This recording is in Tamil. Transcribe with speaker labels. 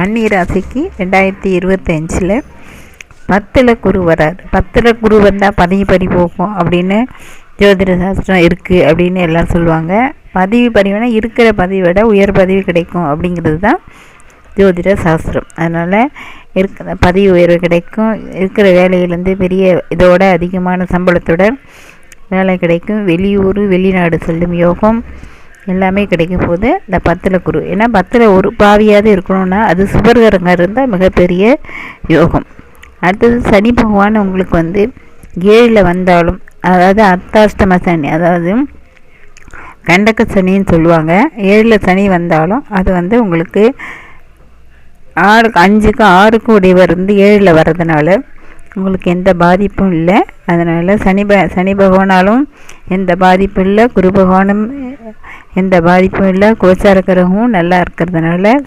Speaker 1: கன்னி ராசிக்கு ரெண்டாயிரத்தி இருபத்தஞ்சில் பத்தில் குரு வராது பத்தில் குரு வந்தால் பதவி பறி போகும் அப்படின்னு ஜோதிட சாஸ்திரம் இருக்குது அப்படின்னு எல்லாம் சொல்லுவாங்க. பதவி பதிவுனா இருக்கிற பதவி விட உயர் பதவி கிடைக்கும் அப்படிங்கிறது தான் ஜோதிட சாஸ்திரம். அதனால் இருக்கிற பதவி உயர்வு கிடைக்கும். இருக்கிற வேலையிலேருந்து பெரிய இதோட அதிகமான சம்பளத்தோட வேலை கிடைக்கும். வெளியூர் வெளிநாடு செல்லும் யோகம் எல்லாமே கிடைக்கும் போது இந்த பத்தில் குரு. ஏன்னா பத்தில் ஒரு பாவியாவது இருக்கணும்னா அது சுபர்கரங்க இருந்தால் மிகப்பெரிய யோகம். அடுத்தது சனி பகவான் உங்களுக்கு வந்து ஏழில் வந்தாலும் அதாவது அர்த்தாஷ்டம சனி அதாவது கண்டக்க சனின்னு சொல்லுவாங்க. ஏழில் சனி வந்தாலும் அது வந்து உங்களுக்கு ஆறு அஞ்சுக்கு ஆறுக்கு உடையவர் வந்து ஏழில் வர்றதுனால உங்களுக்கு எந்த பாதிப்பும் இல்லை. அதனால் சனி ப சனி பகவானாலும் எந்த பாதிப்பும் இல்லை. குரு பகவானும் எந்த பாதிப்பும் இல்லை. கோச்சாக கிரகமும் நல்லா இருக்கிறதுனால